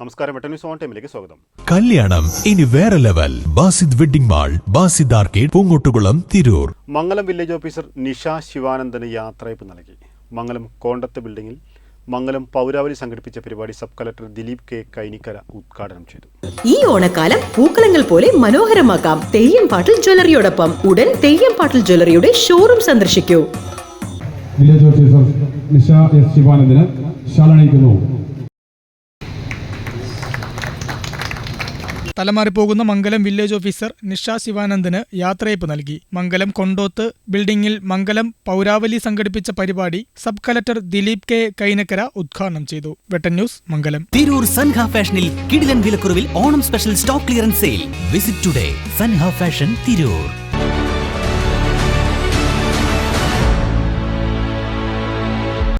നമസ്കാരം വെട്ട news on ടൈമിലേക്ക് സ്വാഗതം. കല്യാണം ഇനി വേറെ level. Basid wedding mall Basid arcade Poongottukulam Tirur. Mangalam village officer Nisha ശിവാനന്ദന് യാത്രയപ്പ് നൽകി. മംഗലം കോണ്ടത്ത് ബിൽഡിംഗിൽ മംഗലം പൗരാവലി സംഘടിപ്പിച്ച പരിപാടി sub collector Dileep K Kainikkara ഉദ്ഘാടനം ചെയ്തു. ഈ ഓണക്കാലം പൂക്കളങ്ങൾ പോലെ മനോഹരമാക്കാം. തെയ്യം പാട്ടിൽ ജ്വല്ലറിയോടൊപ്പം ഉടൻ തെയ്യം പാട്ടിൽ ജ്വല്ലറിയുടെ ഷോറൂം സന്ദർശിക്കൂ. വില്ലേജ് ഓഫീസർ നിഷ എസ് ശിവാനന്ദന് ശാലണിയിക്കുന്നു. തലമാറിപ്പോകുന്ന മംഗലം വില്ലേജ് ഓഫീസർ നിഷ ശിവാനന്ദന് യാത്രയപ്പ് നൽകി. മംഗലം കൊണ്ടോത്ത് ബിൽഡിംഗിൽ മംഗലം പൗരാവലി സംഘടിപ്പിച്ച പരിപാടി sub collector Dileep K Kainakkara ഉദ്ഘാടനം ചെയ്തു. വെട്ടൻ ന്യൂസ് മംഗലം. തിരൂർ സൻഹ ഫാഷനിൽ കിടിലൻ വിലക്കുറവിൽ Onam special stock clearance sale. Visit today Sanha fashion Tirur.